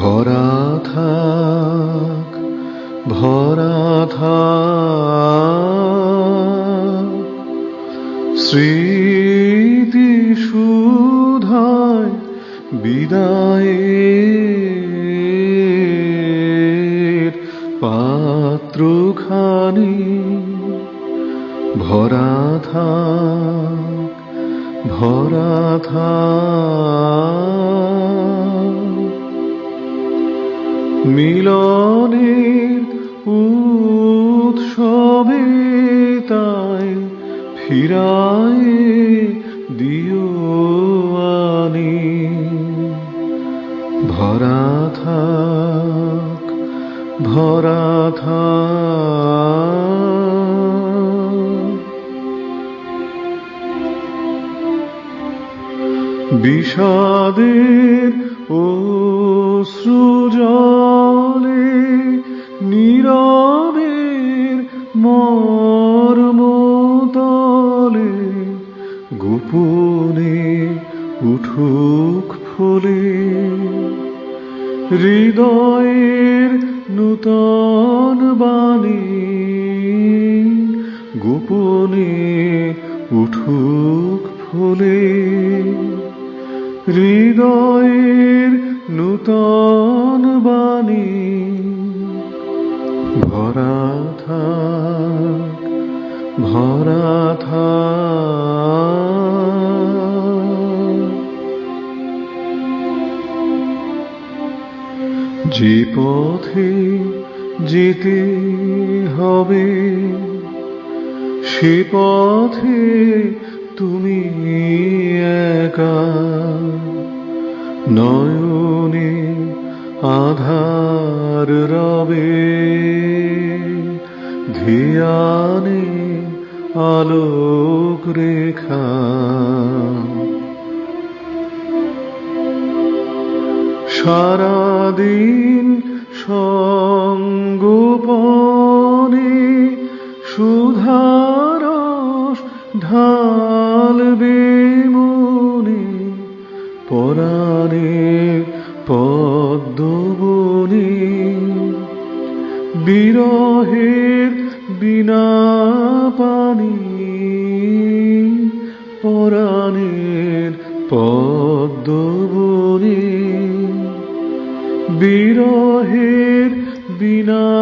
ভরা থাক ভরা থাক। স্মৃতি সুধায় বিদায়ের পাত্রখানি ভরা থাক ভরা থাক। মিলনের উৎসবে তাই ফিরায় দিও আনি। ভরা থাক ভরা থাক। বিষাদের অশ্রুজলে গোপনে উঠুক ফলে, হৃদয়ের নূতন বাণী গোপনে উঠুক ফলে, হৃদয়ের নূতন বাণী ভরা থাক ভরা থাক। যে পথে যেতে হবে সে পথে তুমি একা। নয়নে আধার রবে ধিয়ানে আলোক রেখা। সারাদিন সঙ্গোপনে সুধারস ঢালবে মনে পরাণে পদ্মবনে। বিরহের বিনা পানি পরাণের বিরহের বিনা